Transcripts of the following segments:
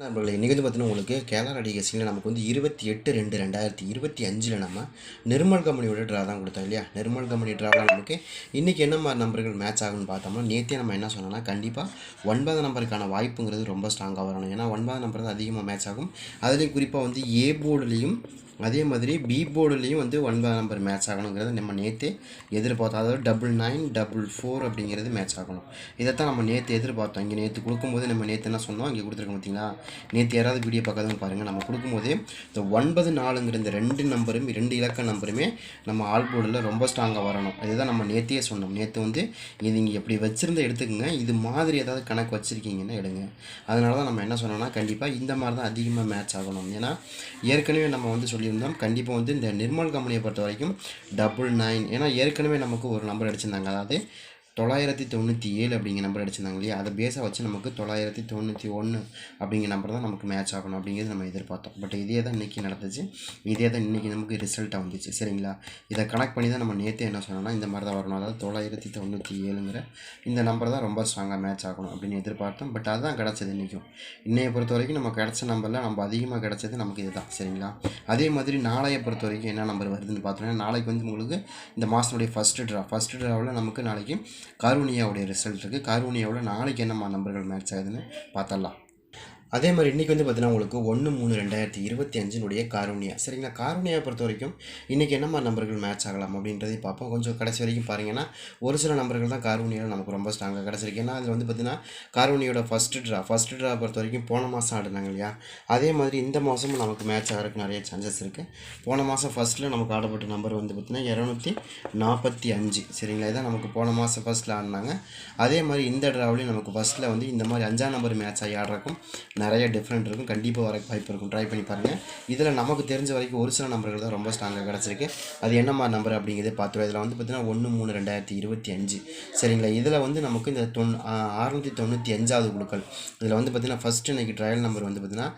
நண்பர்களே இன்றைக்கி வந்து பார்த்தீங்கன்னா உங்களுக்கு கேலார் அடிகசிங்கில் நமக்கு வந்து இருபத்தி எட்டு ரெண்டு ரெண்டாயிரத்தி இருபத்தி அஞ்சில் நம்ம நிர்மல் கம்பெனியோட ட்ரா தான் கொடுத்தோம் இல்லையா? நிர்மல் கம்பெனி ட்ராவில் நமக்கு. இன்றைக்கி என்ன மாதிரி நம்பர்கள் மேட்ச் ஆகும்னு பார்த்தோம்னா நேற்றே நம்ம என்ன சொன்னோம்னா கண்டிப்பாக ஒன்பது நம்பருக்கான வாய்ப்புங்கிறது ரொம்ப ஸ்ட்ராங்காக வரணும். ஏன்னா ஒன்பது நம்பர் தான் அதிகமாக மேட்ச் ஆகும். அதுலேயும் குறிப்பாக வந்து ஏ போர்டுலேயும் அதே மாதிரி பி போர்டுலேயும் வந்து ஒன்பதாம் நம்பர் மேட்ச் ஆகணுங்கிறது நம்ம நேற்று எதிர்பார்த்தோம் அதாவது டபுள் நைன் டபுள் ஃபோர் அப்படிங்கிறது மேட்ச் ஆகணும். இதைத்தான் நம்ம நேற்று எதிர்பார்த்தோம். இங்கே நேற்று கொடுக்கும்போது நம்ம நேற்று என்ன சொன்னோம்? இங்கே கொடுத்துருக்கோம் பார்த்தீங்களா நேற்று யாராவது வீடியோ பார்க்காதவங்க பாருங்கள் நம்ம கொடுக்கும்போதே இந்த ஒன்பது நாலுங்கிற இந்த ரெண்டு நம்பரும் ரெண்டு இலக்க நம்பருமே நம்ம ஆல் போர்டில் ரொம்ப ஸ்ட்ராங்காக வரணும். இதுதான் நம்ம நேற்றே சொன்னோம். நேற்று வந்து இது இங்கே எப்படி வச்சுருந்த எடுத்துக்கோங்க. இது மாதிரி ஏதாவது கணக்கு வச்சுருக்கீங்கன்னா எடுங்க. அதனால தான் நம்ம என்ன சொன்னோம்னா கண்டிப்பாக இந்த மாதிரி தான் அதிகமாக மேட்ச் ஆகணும். ஏன்னா ஏற்கனவே நம்ம வந்து சொல்லி இருந்தால் கண்டிப்பாக வந்து இந்த நிர்மல் கம்பெனியை பொறுத்த வரைக்கும் டபுள் நைன் ஏன்னா ஏற்கனவே நமக்கு ஒரு நம்பர் அடிச்சிருந்தாங்க. அதாவது தொள்ளாயிரத்தி தொண்ணூற்றி ஏழு அப்படிங்கிற நம்பர் அடிச்சிருந்தாங்க இல்லையா? அதை பேஸாக வச்சு நமக்கு தொள்ளாயிரத்தி தொண்ணூற்றி ஒன்று அப்படிங்கிற நம்பர் தான் நமக்கு மேட்ச் ஆகணும் அப்படிங்கிறது நம்ம எதிர்பார்த்தோம். பட் இதே தான் இன்றைக்கி நடந்துச்சு. இதே தான் இன்றைக்கி நமக்கு ரிசல்ட்டாக வந்துச்சு. சரிங்களா? இதை கனெக்ட் பண்ணி தான் நம்ம நேற்று என்ன சொன்னோம்னா இந்த மாதிரி தான் வரணும். அதாவது தொள்ளாயிரத்தி தொண்ணூற்றி ஏழுங்கிற இந்த நம்பர் தான் ரொம்ப ஸ்ட்ராங்காக மேட்ச் ஆகணும் அப்படின்னு எதிர்பார்த்தோம். பட் அதுதான் கிடச்சது இன்றைக்கும் இன்றைய பொறுத்த வரைக்கும் நம்ம கிடச்ச நம்பரில் நம்ம அதிகமாக கிடச்சது நமக்கு இதுதான். சரிங்களா? அதே மாதிரி நாளைய பொறுத்த வரைக்கும் என்ன நம்பர் வருதுன்னு பார்த்தோன்னா நாளைக்கு வந்து உங்களுக்கு இந்த மாதத்துடைய ஃபஸ்ட்டு ட்ரா ஃபஸ்ட்டு ட்ராவில் நமக்கு நாளைக்கு காரூனியாவுடைய ரிசல்ட் இருக்குது காரூனியாவில் நாளைக்கு என்னம்மா நம்பர்கள் மேட்ச் ஆகுதுன்னு பார்த்தரலாம் அதே மாதிரி இன்றைக்கி வந்து பார்த்தீங்கன்னா உங்களுக்கு ஒன்று மூணு ரெண்டாயிரத்தி இருபத்தி அஞ்சினுடைய காரூனியா சரிங்களா? காரூனியாவை பொறுத்த வரைக்கும் இன்றைக்கி என்ன மாதிரி நம்பர்கள் மேட்ச் ஆகலாம் அப்படின்றதையும் பார்ப்போம். கொஞ்சம் கடைசி வரைக்கும் பாருங்கன்னா ஒரு சில நம்பர்கள் தான் காரூனியாவில் நமக்கு ரொம்ப ஸ்ட்ராங்காக கிடச்சிருக்கு. ஏன்னா அதில் வந்து பார்த்தீங்கன்னா காரூனியோட ஃபஸ்ட்டு ட்ரா ஃபஸ்ட்டு ட்ரா பொறுத்த வரைக்கும் போன மாதம் ஆடினாங்க இல்லையா? அதே மாதிரி இந்த மாதமும் நமக்கு மேட்ச் ஆகிறதுக்கு நிறைய சான்சஸ் இருக்குது போன மாதம் ஃபஸ்ட்டில் நமக்கு ஆடப்பட்ட நம்பர் வந்து பார்த்திங்கன்னா இரநூத்தி நாற்பத்தி அஞ்சு. சரிங்களா? இதான் நமக்கு போன மாதம் ஃபஸ்ட்டில் ஆடினாங்க. அதே மாதிரி இந்த ட்ராவிலையும் நமக்கு ஃபஸ்ட்டில் வந்து இந்த மாதிரி அஞ்சாம் நம்பர் மேட்ச் ஆகி ஆடுறக்கும் நிறைய டிஃப்ரெண்ட் இருக்கும். கண்டிப்பாக வர வாய்ப்பு இருக்கும். ட்ரை பண்ணி பாருங்கள் இதில் நமக்கு தெரிஞ்ச வரைக்கும் ஒரு சில நம்பர்கள் தான் ரொம்ப ஸ்ட்ராங்காக கிடச்சிருக்கு. அது என்ன மாதிரி நம்பர் அப்படிங்கிறதே பார்த்துருவோம். இதில் வந்து பார்த்திங்கன்னா ஒன்று மூணு ரெண்டாயிரத்தி இருபத்தி அஞ்சு. சரிங்களா? இதில் வந்து நமக்கு இந்த தொன் அறுநூற்றி தொண்ணூற்றி அஞ்சாவது குழுக்கள் இதில் வந்து பார்த்திங்கன்னா ஃபஸ்ட்டு இன்றைக்கி ட்ரையல் நம்பர் வந்து பார்த்திங்கன்னா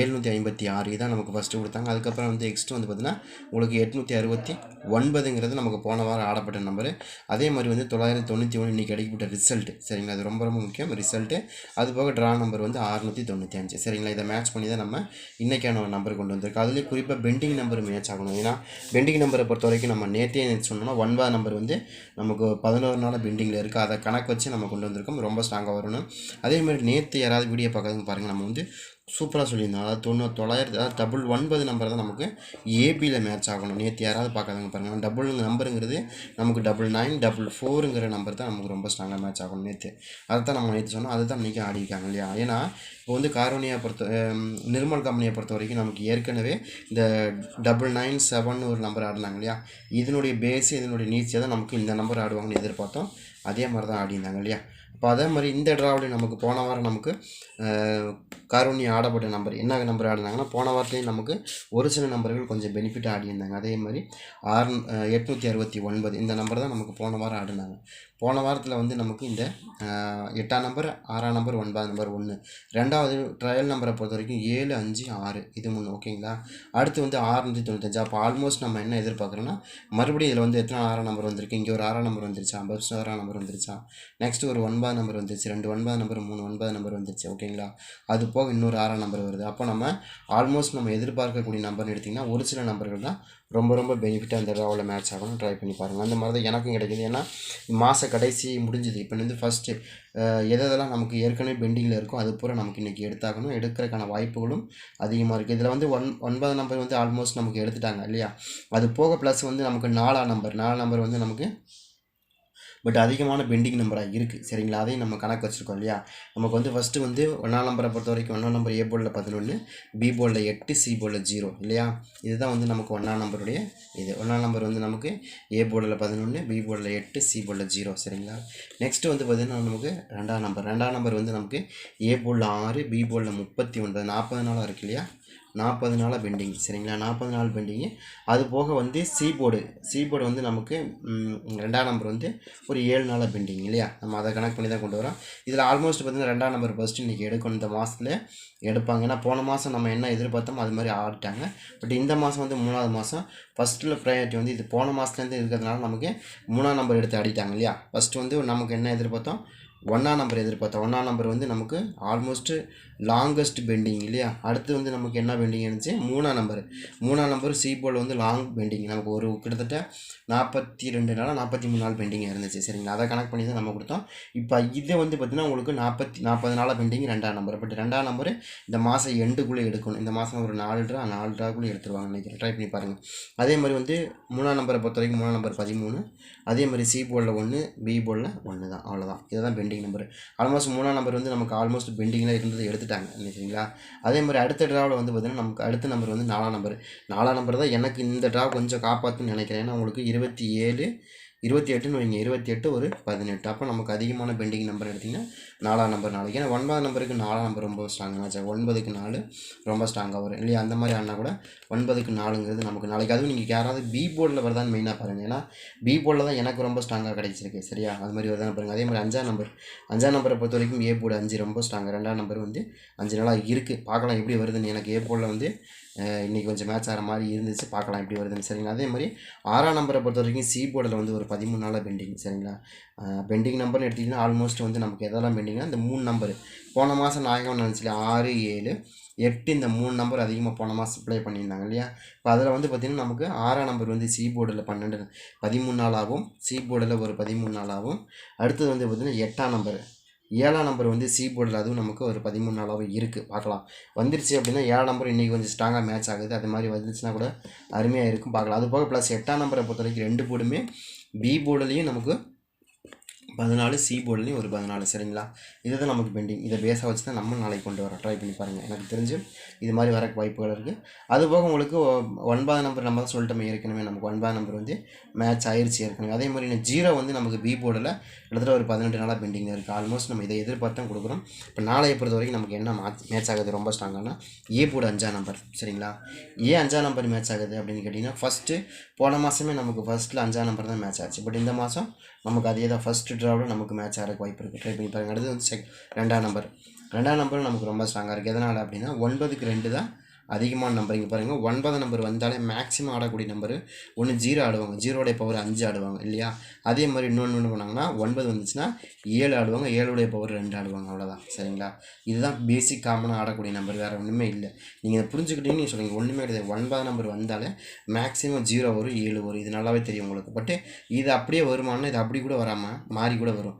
ஏழ்நூற்றி ஐம்பத்தி ஆறு இதான் நமக்கு ஃபஸ்ட்டு கொடுத்தாங்க. அதுக்கப்புறம் வந்து நெக்ஸ்ட்டு வந்து பார்த்திங்கன்னா உங்களுக்கு எட்நூற்றி அறுபத்தி ஒன்பதுங்கிறது நமக்கு போன வாரம் ஆடப்பட்ட நம்பரு அதே மாதிரி வந்து தொள்ளாயிரத்தி தொண்ணூற்றி ஒன்று இன்றைக்கி கிடைக்கப்பட்ட ரிசல்ட்டு சரிங்களா? அது ரொம்ப ரொம்ப முக்கியம். ரிசல்ட்டு அது போக ட்ரா நம்பர் வந்து அறுநூற்றி தொண்ணூற்றி அஞ்சு சரிங்களா? இதை மேட்ச் பண்ணி தான் நம்ம இன்றைக்கான ஒரு நம்பர் கொண்டு வந்திருக்கோம். அதுலேயும் குறிப்பாக பெண்டிங் நம்பர் மேட்ச் ஆகணும். ஏன்னா பெண்டிங் நம்பரை பொறுத்த வரைக்கும் நம்ம நேற்றே சொன்னோம்னா ஒன்பது நம்பர் வந்து நமக்கு பதினோரு நாள் பெண்டிங்கில் இருக்குது அதை கணக்கு வச்சு நம்ம கொண்டு வந்திருக்கோம். ரொம்ப ஸ்ட்ராங்காக வரணும். அதேமாதிரி நேற்று யாராவது வீடியோ பார்க்கறதுன்னு பாருங்கள் நம்ம வந்து சூப்பராக சொல்லியிருந்தோம் அதாவது தொண்ணூறு தொள்ளாயிரத்தி அதாவது டபுள் ஒன்பது நம்பர் தான் நமக்கு ஏபியில் மேட்ச் ஆகணும். நேற்று யாராவது பார்க்காதவங்க பாருங்கள் டபுள் நம்பருங்கிறது நமக்கு டபுள் நைன் டபுள் ஃபோருங்கிற நம்பர் தான் நமக்கு ரொம்ப ஸ்ட்ராங்காக மேட்ச் ஆகணும் நேற்று அதை தான் நம்ம நேற்று சொன்னோம். அதை தான் இன்றைக்கி ஆடிருக்காங்க இல்லையா? ஏன்னா இப்போ வந்து காரோனியா பொறுத்த நிர்மல் கம்பெனியை பொறுத்த வரைக்கும் நமக்கு ஏற்கனவே இந்த டபுள் நைன் செவன் ஒரு நம்பர் ஆடினாங்க இல்லையா? இதனுடைய பேஸு இதனுடைய நீச்சை தான் நமக்கு இந்த நம்பர் ஆடுவாங்கன்னு எதிர்பார்த்தோம். அதே மாதிரி தான் ஆடினாங்க இல்லையா? இப்போ அதே மாதிரி இந்த ட்ராவிலையும் நமக்கு போன வாரம் நமக்கு கருணி ஆடப்பட்ட நம்பர் என்ன நம்பர் ஆடினாங்கன்னா போன வாரத்துலேயும் நமக்கு ஒரு சில நம்பர்கள் கொஞ்சம் பெனிஃபிட் ஆடியிருந்தாங்க. அதே மாதிரி ஆறு எட்நூற்றி அறுபத்தி ஒன்பது இந்த நம்பர் தான் நமக்கு போன வாரம் ஆடினாங்க. போன வாரத்தில் வந்து நமக்கு இந்த எட்டாம் நம்பர் ஆறாம் நம்பர் ஒன்பதாம் நம்பர் ஒன்று ரெண்டாவது ட்ரையல் நம்பரை பொறுத்த வரைக்கும் ஏழு அஞ்சு ஆறு. இது மூணு ஓகேங்களா அடுத்து வந்து ஆறுநூற்றி தொண்ணூத்தஞ்சு. அப்போ ஆல்மோஸ்ட் நம்ம என்ன எதிர்பார்க்குறோன்னா மறுபடியும் இதில் வந்து எத்தனை ஆறாம் நம்பர் வந்திருக்கு? இங்கே ஒரு ஆறாம் நம்பர் வந்துருச்சா? பஸ் ஆறாம் நம்பர் வந்துருச்சா? நெக்ஸ்ட் ஒரு ஒன்பதாம் நம்பர் வந்துருச்சு. ரெண்டு ஒன்பதாம் நம்பர் மூணு ஒன்பதாம் நம்பர் வந்துருச்சு ஓகேங்களா அது போக இன்னொரு ஆறாம் நம்பர் வருது. அப்போ நம்ம ஆல்மோஸ்ட் நம்ம எதிர்பார்க்கக்கூடிய நம்பர்னு எடுத்திங்கன்னா ஒரு சில நம்பர்கள் தான் ரொம்ப ரொம்ப பெனிஃபிட்டாக அந்த ட்ராவில் மேட்ச் ஆகணும் ட்ரை பண்ணி பாருங்கள் அந்த மாதிரி தான் எனக்கும் கிடைக்குது. ஏன்னா மாத கடைசி முடிஞ்சுது. இப்போ வந்து ஃபஸ்ட்டு எதெல்லாம் நமக்கு ஏற்கனவே பெண்டிங்கில் இருக்கோ அது பூரா நமக்கு இன்றைக்கி எடுத்தாகணும். எடுக்கிறதுக்கான வாய்ப்புகளும் அதிகமாக இருக்குது இதில் வந்து ஒன் ஒன்பது நம்பர் வந்து ஆல்மோஸ்ட் நமக்கு எடுத்துட்டாங்க இல்லையா? அது போக ப்ளஸ் வந்து நமக்கு நாலாம் நம்பர் நாலாம் நம்பர் வந்து நமக்கு பட் அதிகமான பெண்டிங் நம்பராக இருக்குது சரிங்களா? அதையும் நம்ம கணக்கு வச்சுருக்கோம் இல்லையா? நமக்கு வந்து ஃபஸ்ட்டு வந்து ஒன்றாம் நம்பரை பொறுத்த வரைக்கும் ஒன்றாம் நம்பர் ஏ போர்டில் பதினொன்று பி போர்டில் எட்டு சி போர்டில் ஜீரோ இல்லையா? இதுதான் வந்து நமக்கு ஒன்றாம் நம்பருடைய இது. ஒன்றாம் நம்பர் வந்து நமக்கு ஏ போர்டில் பதினொன்று பி போர்டில் எட்டு சி போர்டில் ஜீரோ சரிங்களா? நெக்ஸ்ட்டு வந்து பார்த்திங்கன்னா நமக்கு ரெண்டாம் நம்பர் ரெண்டாம் நம்பர் வந்து நமக்கு ஏ போர்டில் ஆறு பி போர்டில் முப்பத்தி ஒன்பது நாற்பது நாளாக இருக்கு இல்லையா? நாற்பது நாளாக பெண்டிங் சரிங்களா? நாற்பது நாள் பெண்டிங்கு அது போக வந்து சீபோர்டு போர்டு போர்டு வந்து நமக்கு ரெண்டாம் நம்பர் வந்து ஒரு ஏழு நாளாக பெண்டிங் இல்லையா? நம்ம அதை கணக்கு பண்ணி தான் கொண்டு வரோம். இதில் ஆல்மோஸ்ட் பார்த்திங்கன்னா ரெண்டாம் நம்பர் ஃபஸ்ட்டு இன்றைக்கி எடுக்கணும். இந்த மாதத்தில் எடுப்பாங்க. ஏன்னா போன மாதம் நம்ம என்ன எதிர்பார்த்தோமோ அது மாதிரி ஆடிட்டாங்க. பட் இந்த மாதம் வந்து மூணாவது மாதம் ஃபஸ்ட்டில் ப்ரையாரிட்டி வந்து இது போன மாதத்துலேருந்து இருக்கிறதுனால நமக்கு மூணாம் நம்பர் எடுத்து ஆடிட்டாங்க இல்லையா? ஃபஸ்ட்டு வந்து நமக்கு என்ன எதிர்பார்த்தோம்? ஒன்றாம் நம்பர் எதிர்பார்த்தோம் ஒன்றாம் நம்பர் வந்து நமக்கு ஆல்மோஸ்ட்டு லாங்கஸ்ட் பெண்டிங் இல்லையா? அடுத்து வந்து நமக்கு என்ன பெண்டிங் இருந்துச்சு? மூணாம் நம்பர் மூணாம் நம்பர் சி போல் வந்து லாங் பெண்டிங் நமக்கு ஒரு கிட்டத்தட்ட நாற்பத்தி ரெண்டு நாள் நாற்பத்தி மூணு நாள் பெண்டிங் இருந்துச்சு சரிங்களா? அதை கனெக்ட் பண்ணி தான் நம்ம கொடுத்தோம். இப்போ இதை வந்து பார்த்திங்கன்னா உங்களுக்கு நாற்பத்தி நாற்பது நாளாக பெண்டிங் ரெண்டாம் நம்பர் பட் ரெண்டாம் நம்பர் இந்த மாதம் எண்டுக்குள்ளே எடுக்கணும். இந்த மாதம் ஒரு நாலு ரூபா நாலு ரூபாக்குள்ளே எடுத்துருவாங்க நினைக்கிறேன். ட்ரை பண்ணி பாருங்கள் அதே மாதிரி வந்து மூணாம் நம்பரை பொறுத்த வரைக்கும் மூணாம் நம்பர் பதிமூணு. அதே மாதிரி சி போர்டில் ஒன்று பி போர்டில் ஒன்று தான் அவ்வளோதான் இதுதான் பெண்டிங் பெண்டிங் நம்பர் ஆல்மோஸ்ட் மூணாம் நம்பர் வந்து நமக்கு ஆல்மோஸ்ட் பெண்டிங்கில் இருந்தது எடுத்துட்டாங்க சரிங்களா? அதே மாதிரி அடுத்த ட்ராவில் வந்து பார்த்திங்கன்னா நமக்கு அடுத்த நம்பர் வந்து நாலாம் நம்பர் நாலாம் நம்பர் தான் எனக்கு இந்த ட்ரா கொஞ்சம் காப்பாற்றுன்னு நினைக்கிறேன். ஏன்னா உங்களுக்கு இருபத்தி ஏழு இருபத்தி எட்டுன்னு வைங்க. இருபத்தி எட்டு ஒரு பதினெட்டு. அப்போ நமக்கு அதிகமான பெண்டிங் நம்பர் எடுத்திங்கன்னா நாலாம் நம்பர் நாளைக்கு. ஏன்னா ஒன்பதாம் நம்பருக்கு நாலாம் நம்பர் ரொம்ப ஸ்ட்ராங்காக சார் ஒன்பதுக்கு நாலு ரொம்ப ஸ்ட்ராங்காக வரும். இல்லையா? அந்த மாதிரி ஆனால் கூட ஒன்பதுக்கு நாலுங்கிறது நமக்கு நாளைக்கு. அதுவும் நீங்கள் யாராவது பி போர்டில் வரதான் மெயினாக பாருங்கள் ஏன்னா பி போர்டில் தான் எனக்கு ரொம்ப ஸ்ட்ராங்காக கிடைச்சிருக்கு. சரியா? அது மாதிரி வருதான்னு பாருங்கள் அதே மாதிரி அஞ்சாம் நம்பர் அஞ்சாம் நம்பரை பொறுத்த வரைக்கும் ஏ போர்டு அஞ்சு ரொம்ப ஸ்ட்ராங்காக ரெண்டாம் நம்பர் வந்து அஞ்சு நாளாக இருக்குது பார்க்கலாம் எப்படி வருதுன்னு. எனக்கு ஏ போர்டில் வந்து இன்றைக்கி இன்னைக்கு கொஞ்சம் மேட்ச் ஆகிற மாதிரி இருந்துச்சு பார்க்கலாம் எப்படி வருதுன்னு. சரிங்களா? அதே மாதிரி ஆறாம் நம்பரை பொறுத்த வரைக்கும் சி போர்டில் வந்து ஒரு பதிமூணு நாளாக பெண்டிங் சரிங்களா? பெண்டிங் நம்பர்னு எடுத்திங்கன்னா ஆல்மோஸ்ட் வந்து நமக்கு எதெல்லாம் பெண்டிங்னா இந்த மூணு நம்பர் போன மாதம் நாயகம் நினச்சில ஆறு ஏழு எட்டு இந்த மூணு நம்பர் அதிகமாக போன மாதம் ப்ளே பண்ணியிருந்தாங்க இல்லையா? இப்போ அதில் வந்து பார்த்திங்கன்னா நமக்கு ஆறாம் நம்பர் வந்து சி போர்டில் பன்னெண்டு பதிமூணு நாளாகவும் சி போர்டில் ஒரு பதிமூணு நாளாகவும். அடுத்தது வந்து பார்த்திங்கன்னா எட்டாம் நம்பர் ஏழாம் நம்பர் வந்து சி போர்டில் அதுவும் நமக்கு ஒரு பதிமூணு நாளாகவும் இருக்குது பார்க்கலாம். வந்துருச்சு அப்படின்னா ஏழாம் நம்பர் இன்றைக்கி கொஞ்சம் ஸ்ட்ராங்காக மேட்ச் ஆகுது. அது மாதிரி வந்துச்சுன்னா கூட அருமையாக இருக்கும். பார்க்கலாம். அது போக ப்ளஸ் எட்டாம் நம்பரை பொறுத்த வரைக்கும் ரெண்டு போர்டுமே பி போர்டுலேயும் நமக்கு பதினாலு சி போர்டுலேயும் ஒரு பதினாலு சரிங்களா? இதுதான் நமக்கு பெண்டிங் இதை பேஸாக வச்சு தான் நம்ம நாளைக்கு கொண்டு வரோம் ட்ரை பண்ணி பாருங்கள் எனக்கு தெரிஞ்சு இது மாதிரி வர வாய்ப்புகள் இருக்குது அதுபோக உங்களுக்கு ஒ- ஒன்பதாம் நம்பர் நம்ம தான் சொல்லிட்டோமே ஏற்கனவே நமக்கு ஒன்பதாம் நம்பர் வந்து மேட்ச் ஆயிடுச்சு ஏற்கனவே. அதே மாதிரி ஜீரோ வந்து நமக்கு பி போர்டில் கிட்டத்தட்ட ஒரு பதினெட்டு நாளாக பெண்டிங்கில் இருக்குது ஆல்மோஸ்ட் நம்ம இதை எதிர்பார்த்து தான் கொடுக்குறோம். இப்போ நாளைய பொறுத்த வரைக்கும் நமக்கு என்ன மேட்ச் மேட்ச் ஆகுது ரொம்ப ஸ்ட்ராங்கானா ஏ போர்டு அஞ்சாம் நம்பர் சரிங்களா? ஏன் அஞ்சாம் நம்பர் மேட்ச் ஆகுது அப்படின்னு கேட்டிங்கன்னா ஃபஸ்ட்டு போன மாதமே நமக்கு ஃபஸ்ட்டில் அஞ்சாம் நம்பர் தான் மேட்ச் ஆச்சு. பட் இந்த மாதம் நமக்கு அதே தான் ஃபஸ்ட்டு ட்ராவில் நமக்கு மேட்ச் ஆகிறதுக்கு வாய்ப்பு இருக்குது ட்ரை பண்ணி பாருங்கள் அடுத்து வந்து செக் ரெண்டாம் நம்பர் ரெண்டாம் நம்பரும் நமக்கு ரொம்ப ஸ்ட்ராங்காக இருக்குது எதனால் அப்படின்னா ஒன்பதுக்கு ரெண்டு தான் அதிகமான நம்பர் இங்கே பாருங்கள் ஒன்பதாம் நம்பர் வந்தாலே மேக்ஸிமம் ஆடக்கூடிய நம்பர் ஒன்று ஜீரோ ஆடுவாங்க. ஜீரோடைய பவர் அஞ்சு ஆடுவாங்க இல்லையா? அதே மாதிரி இன்னொன்று என்ன பண்ணாங்கன்னா ஒன்பது வந்துச்சுன்னா ஏழு ஆடுவாங்க ஏழுடைய பவர் ரெண்டு ஆடுவாங்க அவ்வளோதான் சரிங்களா? இதுதான் பேசிக் காமனாக ஆடக்கூடிய நம்பர் வேறு ஒன்றுமே இல்லை. நீங்கள் இதை புரிஞ்சுக்கிட்டீங்கன்னு நீங்கள் சொல்லுங்கள் ஒன்றுமே கிடையாது. ஒன்பதாம் நம்பர் வந்தாலே மேக்ஸிமம் ஜீரோ வரும் ஏழு வரும். இது நல்லாவே தெரியும் உங்களுக்கு. பட்டு இது அப்படியே வருமானம் இது அப்படி கூட வராமல் மாறி கூட வரும்.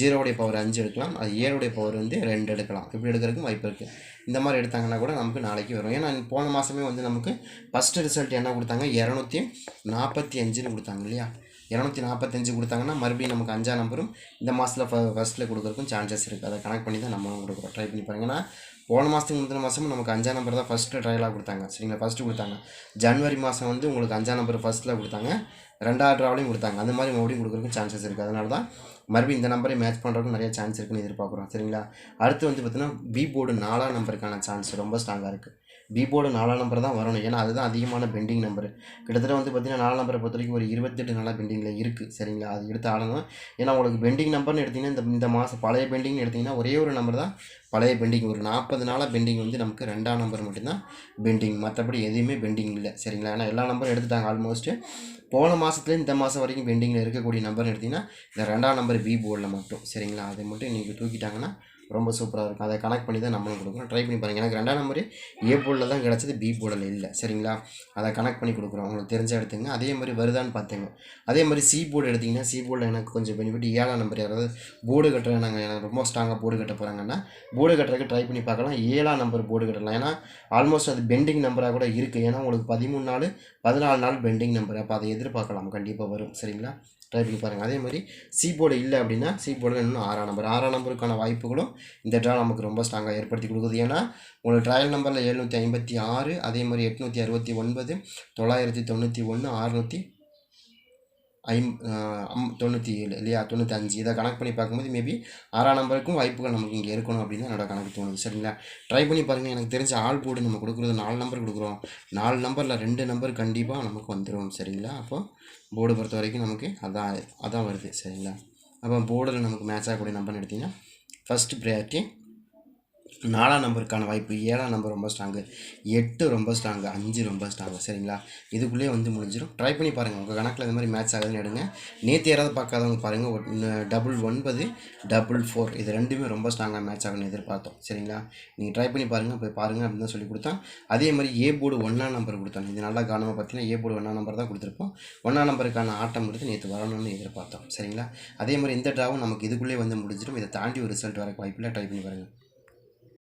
ஜீரோடைய பவர் அஞ்சு எடுக்கலாம். அது ஏழுடைய பவர் வந்து ரெண்டு எடுக்கலாம். இப்படி எடுக்கிறதுக்கும் வாய்ப்பு இருக்குது இந்த மாதிரி எடுத்தாங்கன்னா கூட நமக்கு நாளைக்கு வரும். ஏன்னா போன மாதமே வந்து நமக்கு ஃபஸ்ட்டு ரிசல்ட் என்ன கொடுத்தாங்க? இரநூத்தி நாற்பத்தி அஞ்சுன்னு கொடுத்தாங்க இல்லையா? இரநூத்தி நாற்பத்தஞ்சு கொடுத்தாங்கன்னா மறுபடியும் நமக்கு அஞ்சாம் நம்பரும் இந்த மாதத்தில் ஃப ஃபஸ்ட்டில் கொடுக்குறதுக்கும் சான்சஸ் இருக்குது அதை கனெக்ட் பண்ணி தான் நம்ம கொடுக்குறோம் ட்ரை பண்ணி பாருங்கன்னா போன மாதத்துக்கு முந்தின மாதமும் நமக்கு அஞ்சாம் நம்பர் தான் ஃபஸ்ட்டு ட்ரையலாக கொடுத்தாங்க. சரிங்களா? ஃபஸ்ட்டு கொடுத்தாங்க. ஜனவரி மாதம் வந்து உங்களுக்கு அஞ்சாம் நம்பர் ஃபஸ்ட்டில் கொடுத்தாங்க. ரெண்டாவது ட்ராவலையும் கொடுத்தாங்க. அந்த மாதிரி மறுபடியும் கொடுக்குறதுக்கும் சான்சஸ் இருக்குது அதனால தான் மறுபடியும் இந்த நம்பரை மேட்ச் பண்ணுறதுக்கு நிறைய சான்ஸ் இருக்குன்னு எதிர்பார்க்குறோம். சரிங்களா? அடுத்து வந்து பார்த்திங்கன்னா பி போர்டு நாலாம் நம்பருக்கான சான்ஸ் ரொம்ப ஸ்ட்ராங்காக இருக்குது பி போர்டு நாலாம் நம்பர் தான் வரணும். ஏன்னா அதுதான் அதிகமான பெண்டிங் நம்பர் கிட்டத்தட்ட வந்து பார்த்தீங்கன்னா நாலாம் நம்பரை பொறுத்த வரைக்கும் ஒரு இருபத்தெட்டு நாளாக பெண்டிங்கில் இருக்குது சரிங்களா? அது எடுத்து ஆடணும். ஏன்னா உங்களுக்கு பெண்டிங் நம்பர்னு எடுத்திங்கன்னா இந்த இந்த மாதம் பழைய பெண்டிங்னு எடுத்திங்கன்னா ஒரே ஒரு நம்பர் தான் பழைய பெண்டிங் ஒரு நாற்பது நாளாக பெண்டிங் வந்து நமக்கு ரெண்டாம் நம்பர் மட்டும்தான் பெண்டிங் மற்றபடி எதுவுமே பெண்டிங் இல்லை. சரிங்களா? ஏன்னா எல்லா நம்பரும் எடுத்துட்டாங்க ஆல்மோஸ்ட்டு போன மாதத்துலேயும் இந்த மாதம் வரைக்கும் பெண்டிங்கில் இருக்கக்கூடிய நம்பர்னு எடுத்திங்கன்னா இந்த ரெண்டாம் நம்பர் பி போர்டில் மட்டும். சரிங்களா? அதை மட்டும் நீங்கள் தூக்கிட்டாங்கன்னா ரொம்ப சூப்பராக இருக்கும். அதை கனெக்ட் பண்ணி தான் நம்மளும் கொடுக்குறோம் ட்ரை பண்ணி பாருங்கள் எனக்கு ரெண்டாம் நம்பரு ஏ போர்டில் தான் கிடச்சது பி போர்டில் இல்லை. சரிங்களா? அதை கனெக்ட் பண்ணி கொடுக்குறோம். உங்களுக்கு தெரிஞ்ச எடுத்துங்க அதே மாதிரி வருதான்னு பார்த்துங்க அதே மாதிரி சி போர்டு எடுத்திங்கன்னா சி போர்டில் எனக்கு கொஞ்சம் பெனிஃபிட் ஏழாம் நம்பர் யாராவது போர்டு கட்டுற நாங்கள் எனக்கு ரொம்ப ஸ்ட்ராங்காக போர்டு கட்ட போகிறாங்கன்னா போர்டு கட்டுறதுக்கு ட்ரை பண்ணி பார்க்கலாம். ஏழாம் நம்பர் போர்டு கட்டலாம். ஏன்னா ஆல்மோஸ்ட் அது பெண்டிங் நம்பராக கூட இருக்குது ஏன்னா உங்களுக்கு பதிமூணு நாள் பதினாலு நாள் பெண்டிங் நம்பர் அப்போ அதை எதிர்பார்க்கலாம். கண்டிப்பாக வரும். சரிங்களா? ட்ரை பண்ணி பாருங்கள் அதே மாதிரி சி போர்டு இல்லை அப்படின்னா சி போர்டில் இன்னும் ஆறாம் நம்பர் ஆறாம் நம்பருக்கான வாய்ப்புகளும் இந்த ட்ரா நமக்கு ரொம்ப ஸ்ட்ராங்காக ஏற்படுத்தி கொடுக்குது. ஏன்னா உங்களுக்கு ட்ரையல் நம்பரில் எழுநூற்றி ஐம்பத்தி ஆறு அதே மாதிரி எட்நூற்றி அறுபத்தி ஒன்பது தொள்ளாயிரத்தி தொண்ணூற்றி ஒன்று அறுநூற்றி ஐம் அம் தொண்ணூற்றி ஏழு இல்லையா? தொண்ணூற்றி அஞ்சு இதை கணக்கு பண்ணி பார்க்கும்போது மேபி ஆறாம் நம்பருக்கும் வாய்ப்புகள் நமக்கு இங்கே இருக்கணும் அப்படின்னு என்னோட கணக்கு தோணுது. சரிங்களா? ட்ரை பண்ணி பாருங்கள் எனக்கு தெரிஞ்ச ஆள் போர்டு நம்ம கொடுக்குறது நாலு நம்பர் கொடுக்குறோம். நாலு நம்பரில் ரெண்டு நம்பர் கண்டிப்பாக நமக்கு வந்துடும் சரிங்களா? அப்போ போர்டு பொறுத்த வரைக்கும் நமக்கு அதான் அதான் வருது. சரிங்களா? அப்போ போர்டில் நமக்கு மேட்ச் ஆகக்கூடிய நம்பர்னு எடுத்திங்கன்னா ஃபஸ்ட்டு ப்ரையாரிட்டி நாலாம் நம்பருக்கான வாய்ப்பு ஏழாம் நம்பர் ரொம்ப ஸ்ட்ராங்கு எட்டு ரொம்ப ஸ்ட்ராங்கு அஞ்சு ரொம்ப ஸ்ட்ராங்கு சரிங்களா? இதுக்குள்ளேயே வந்து முடிஞ்சிடும் ட்ரை பண்ணி பாருங்கள் உங்கள் கணக்கில் இந்த மாதிரி மேட்ச் ஆகுதுன்னு எடுங்க. நேற்று யாராவது பார்க்காதவங்க பாருங்கள் டபுள் ஒன்பது டபுள் ஃபோர் இது ரெண்டுமே ரொம்ப ஸ்ட்ராங்காக மேட்ச் ஆகணும்னு எதிர்பார்த்தோம். சரிங்களா? நீங்கள் ட்ரை பண்ணி பாருங்கள் போய் பாருங்கள் அப்படின்னு தான் சொல்லி கொடுத்தோம் அதே மாதிரி ஏ போர்டு ஒன்றாம் நம்பர் கொடுத்தோம் இது நல்லா கவனமாக பார்த்தீங்கன்னா ஏ போர்டு ஒன்றா நம்பர் தான் கொடுத்துருப்போம். ஒன்றா நம்பருக்கான ஆட்டம் கொடுத்து நேற்று வரணும்னு எதிர்பார்த்தோம். சரிங்களா? அதே மாதிரி இந்த ட்ராவும் நமக்கு இதுக்குள்ளேயே வந்து முடிஞ்சிடும் இதை தாண்டி ஒரு ரிசல்ட் வர வாய்ப்பில் ட்ரை பண்ணி பாருங்கள்